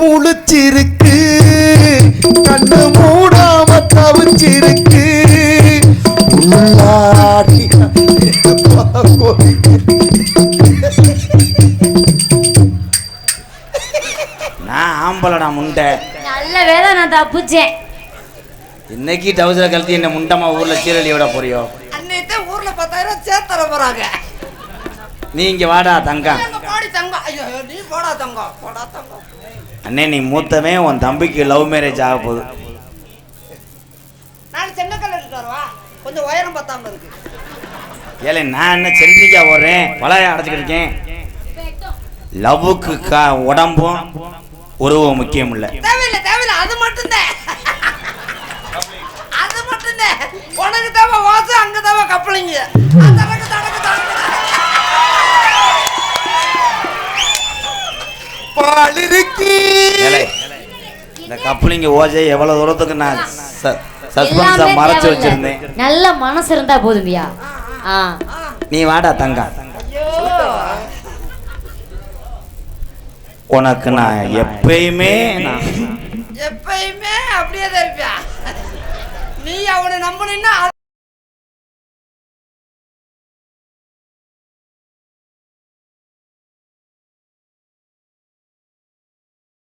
முழிச்சிருக்கு கண்ணு மூடாம தவிச்சிருக்கு. உள்ளாடி நான் ஆம்பளடா முண்டை. நல்ல வேலை நான் தப்பிச்சேன். இன்னைக்கு டவுசரை கழட்டி என்ன முண்டமா ஊர்ல சீரழி விட போறியோ? அன்னைக்கு ஊர்ல பத்தாயிரம் சேர்த்து தர போறாங்க. நீ இங்க வாடா தங்கம். தங்கம். ஐயோ நீ போடா தங்கம். போடா தங்கம். அண்ணே நீ மூத்தவன் உன் தம்பிக்கு லவ் மேரேஜ் ஆக போகுது. நான் சென்னை கலர் வரவா? கொஞ்சம் உயரம் பத்தாம இருக்கு. நான் என்ன சென்ட்ரிக்கா ஓடுறேன் வளைய அடைச்சிக்கிட்டு இருக்கேன். லவ்வுக்கு கா உடம்பும் உருவம் முக்கியம் இல்லை. தேவையில்லை தேவையில்லை அது மட்டும்தான். அது மட்டும்தான். உனக்கு தேவை வாசம் அங்க தேவை கப்பலிங்க. ஏலே இந்த கப்பலிங்க ஓஜை எவ்வளவு தூரத்துக்கு நான் சஸ்பென்ஸா மறைச்சு. வச்சிருந்தேன். நல்ல மனசு இருந்தா போதும்பியா ஆ. நீ வாடா தங்கம் ஐயோ உனக்கு நான் எப்பயுமே நான் எப்பயுமே அப்படியே தான் இருப்பியா? நீ அவனை நம்பினா